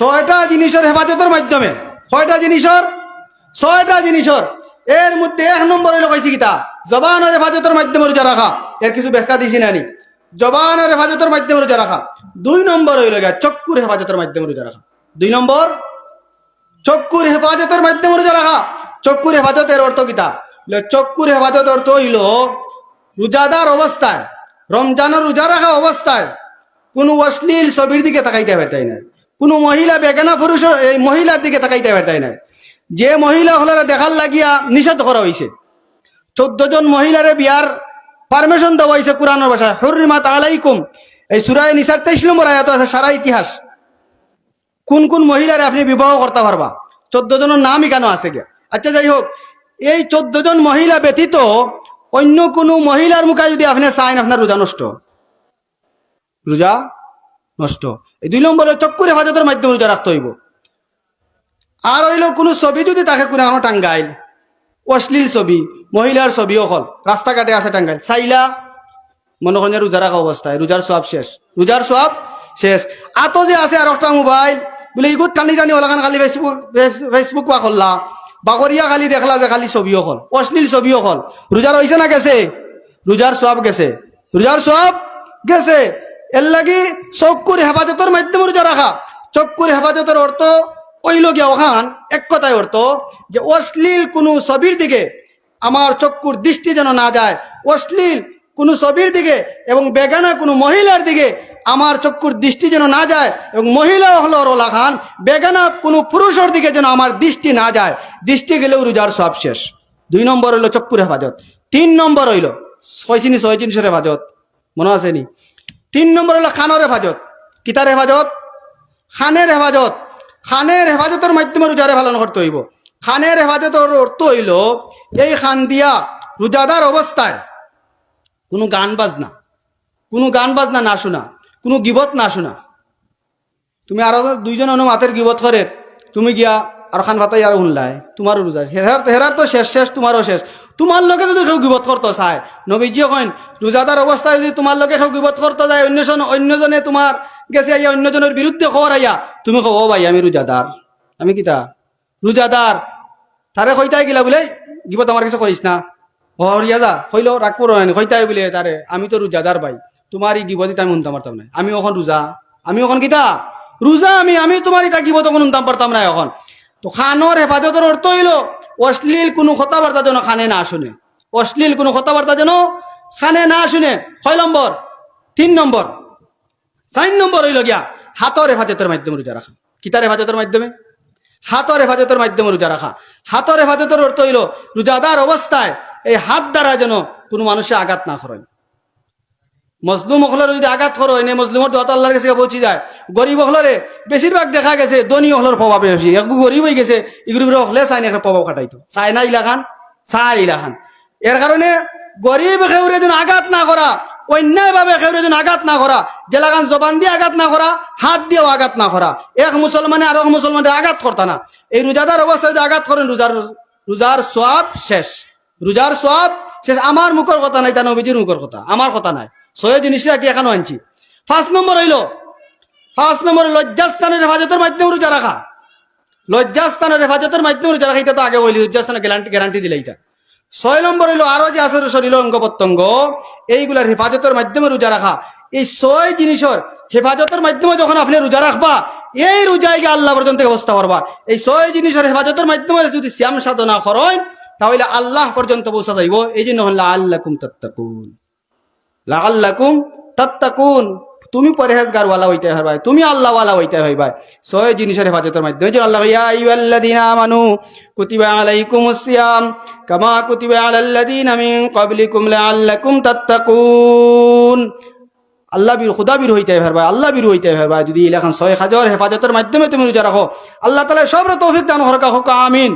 ছয়টা জিনিসের হেফাজতের মাধ্যমে, ছয়টা জিনিসের ছয়টা জিনিসের। এর মধ্যে এক নম্বর হইল কইছি কিতা জবানের হেফাজতের মাধ্যমে রোজা রাখা। এর কিছু ব্যাখ্যা দিছি নানি জবানের হেফাজতের মাধ্যমে রোজা রাখা। দুই নম্বর হইল গিয়া চক্ষুর হেফাজতের মাধ্যমে রোজা রাখা। দুই নম্বর, চক্ষুর হেফাজতের মাধ্যমে রোজা রাখা। চক্ষুর হেফাজতের অর্থ কিতা চক্ষুর হেফাজত অর্থ হইল রোজাদার অবস্থায়, রমজানের রোজা রাখা অবস্থায় কোনো অশ্লীল ছবির দিকে তাকাইতে পারতাই না। কোনো মহিলা বেগানা পুরুষ এই মহিলার দিকে তাকাইতে পারতাই না যে মহিলা হলারা দেখার লাগিয়া নিষেধ করা হয়েছে চোদ্দ জন মহিলারে বিয়ার পারমিশন দেওয়া হয়েছে কোরআনের ভাষায়। হরিমাত আলাইকুম। এই সুরায় নিসার তেইশ নম্বর আয়াত আছে সারা ইতিহাস। কোন কোন মহিলারে আপনি বিবাহ করতে পারবা? চোদ্দ জনের নামই কেন আছে গে? আচ্ছা যাই হোক, এই চোদ্দ জন মহিলা ব্যতীত অন্য কোনো মহিলার মুখে যদি আপনি চাইন, আপনার রোজা নষ্ট। রোজা নষ্ট। এই দুই নম্বরে চক্ষুর হেফাজতের মাধ্যমে রোজা রাখতে হইব। আর হইল কোনো ছবি যদি তাকে কোনো আমার টাঙ্গাইল, অশ্লীল ছবি, মহিলার ছবি অকল, রাস্তাঘাটে আছে টাঙ্গাইল, চাইলা মনে করেন যে রোজা রাখা অবস্থায়, রোজার সব শেষ। রোজার সব শেষ। আত যে আছে আর একটা মোবাইল, বলে ইগুত টানি টানি ওলাখান খালি ফেসবুক ফেসবুক পা করলা বাগরিয়া খালি দেখলা যে খালি ছবি অকল, অশ্লীল ছবি অকল। রোজার হয়েছে না গেছে? রোজার সব গেছে। রোজার সব গেছে। এর লাগি চকুর হেফাজতের মাধ্যমে রোজা রাখা। চকুর হেফাজতের অর্থ ওইল গিয়া ওখান এক কথায় অর্থ যে অশ্লীল কোনো ছবির দিকে আমার চক্ষুর দৃষ্টি যেন না যায়। অশ্লীল কোনো ছবির দিকে এবং বেগানা কোনো মহিলার দিকে আমার চক্ষুর দৃষ্টি যেন না যায় এবং মহিলা হলো রোলা খান, বেগানা কোনো পুরুষের দিকে যেন আমার দৃষ্টি না যায়। দৃষ্টি গেলেও রোজার সব শেষ। দুই নম্বর হইল চক্ষুর হেফাজত। তিন নম্বর হইল ছয় চিনি, ছয় জিনিসের হেফাজত। মনে আছে নি? তিন নম্বর হলো খানের হেফাজত। কিতার হেফাজত? খানের হেফাজত। খানের হেফাজতের মাধ্যমে রোজারে পালন করতে হইব। খানের হেফাজতের অর্থ হইল, এই খান দিয়া রোজাদার অবস্থায় কোনো গান বাজনা, কোনো গান বাজনা না শোনা, কোনো গিবত না শোনা। তুমি আরও দুইজন অনু মাতের গিবত করে, তুমি গিয়া আর খান ভাতাই আর শুনলাই তোমারও রোজা হেরার হেরার তো শেষ শেষ তোমারও শেষ। তোমার লগে যদি কেউ গিবত করতে চায় নবীজিও কইন রোজাদার অবস্থায় যদি তোমার লগে কেউ গিবত করতে যায়, অন্যজন অন্যজনে তোমার গেছে আইয়া অন্যজনের বিরুদ্ধে খবর আইয়া, তুমি কো ভাই, আমি রোজাদার আমি কিতা? রোজাদার তারে কইতাই গিলা বলে, গিবত আমার কিছু করিস না? ও রিয়া যা হইল রাখব রয়নি কইতাই বলে তারে আমি তো রোজাদার ভাই তোমার এই গিবতিত আমি শুনতাম পারতাম না আমি এখন রোজা আমি এখন কিতা? রোজা আমি আমি তোমার ইটা গিবত এখন শুনতাম পারতাম না এখন তো খানোর হেফাজতের অর্থ হইল, অশ্লীল কোনো কথাবার্তা যেন খানে না শুনে। অশ্লীল কোনো কথাবার্তা যেন খানে না শুনে। ছয় নম্বর, তিন নম্বর, চার নম্বর হইল গিয়া হাতর হেফাজতের মাধ্যমে রোজা রাখা। কিতার হেফাজতের মাধ্যমে? হাতর হেফাজতের মাধ্যমে রোজা রাখা। হাতর হেফাজতের অর্থ হইল, রোজাদার অবস্থায় এই হাত দ্বারা যেন কোনো মানুষে আঘাত না করেন। মজলুম হলের যদি আঘাত করো, এনে মজলুমর দত আল্লাহর কাছে পৌঁছে যায়। গরিব হলরে বেশিরভাগ দেখা গেছে ধনী হলের প্রভাব বেশি। একটু গরিব হয়ে গেছে এগুলো হলে চাই না একটা প্রভাব খাটাইতো। চায় না ইলাখান চায় ইলাখান এর কারণে গরিব খেউরে যেন আঘাত না করা, অন্যায়ভাবে খেউরে যেন আঘাত না করা, জেলাখান জবান দিয়ে আঘাত না করা, হাত দিয়েও আঘাত না করা, এক মুসলমানে আর এক মুসলমানের আঘাত করতা না। এই রোজাদার অবস্থায় যদি আঘাত করেন, রোজার রোজার সব শেষ। রোজার সব শেষ। আমার মুখের কথা নাই, তা নবীজির মুখের কথা, আমার কথা নাই। ছয় জিনিসটা কি এখানে আনছি? ফার্স্ট নম্বর হইল, ফার্স্ট নম্বর লজ্জাস্থানের হেফাজতের মাধ্যমে রোজা রাখা। লজ্জাস্থানের হেফাজতের মাধ্যমে রোজা রাখা, এটা তো আগে বলি, লজ্জাস্থানের গ্যারান্টি গ্যারান্টি দিলে এটা। ছয় নম্বর হইল, আরও যে আছে শরীর অঙ্গ প্রত্যঙ্গ, এইগুলার হেফাজতের মাধ্যমে রোজা রাখা। এই ছয় জিনিসের হেফাজতের মাধ্যমে যখন আপনি রোজা রাখবা, এই রোজায় গিয়ে আল্লাহ পর্যন্ত অবস্থা করবা। এই ছয় জিনিসের হেফাজতের মাধ্যমে যদি শ্যাম সাধনা করেন, তাহলে আল্লাহ পর্যন্ত পৌঁছা যাইব। এই জন্য হল আল্লাহ কুম তত্তাকুন। লাগাল্লাকুম তাত্তাকুন। তুমি পরহেজগার ওয়ালা হইতে হইবাই তুমি আল্লাহ ওয়ালা হইতে হইবাই ছয় জিনিসের হেফাজতের মাধ্যমে। আল্লাহ ইয়া আইয়ুহাল্লাযীনা আমানু, কুতিবা আলাইকুমুস সিয়াম, কামা কুতিবা আলাল্লাযীনা মিন ক্বাবলিকুম লাআল্লাকুম তাত্তাকুন। আল্লাহ বীর, খুদা বীর হইতে পারবা আল্লাহ বীর হইতে পারবা যদি এলাকান ছয় হাজার হেফাজতের মাধ্যমে তুমি রোজা রাখো, আল্লাহ তালা সব তৌফিক দান হরকা হোক আমিন।